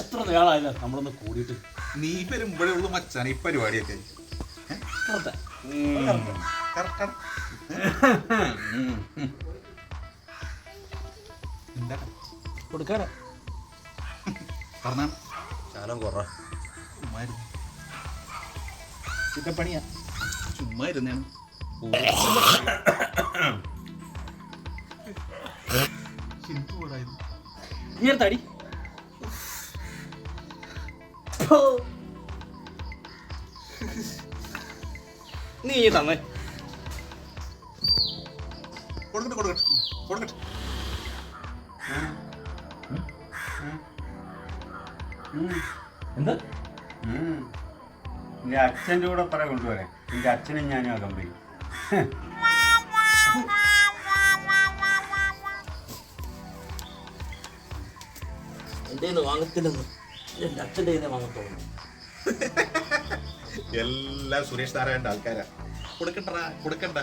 എത്ര നാളായില്ല നമ്മളൊന്ന് കൂടിയിട്ട്? നീ വരുമ്പോഴേ ഉള്ളൂ മച്ചാൻ ഈ പരിപാടിയൊക്കെ. കൊടുക്കാനാ? പറഞ്ഞാണ്. ശാലം കുറ ചുമ്മാ ഇരുന്ന്. ചിറ്റപ്പണിയാ ചുമ്മാ ഇരുന്നാണ് ശരിക്കും കൂടായിരുന്നു നീ എടുത്തടി നീ തന്നെ കൊടുക്കട്ടെ കൊടുക്കട്ടെ കൊടുക്കട്ടെ എന്താ അച്ഛന്റെ കൂടെ പറ കൊണ്ടുവരാൻ എന്റെ അച്ഛനും ഞാനും ആ കമ്പനി എന്റെ വാങ്ങത്തില്ലെന്ന്. എന്റെ വാങ്ങത്തോളൂ എല്ലാം സുരേഷ് നാരായണന്റെ ആൾക്കാരാ. കൊടുക്കണ്ട കൊടുക്കണ്ട.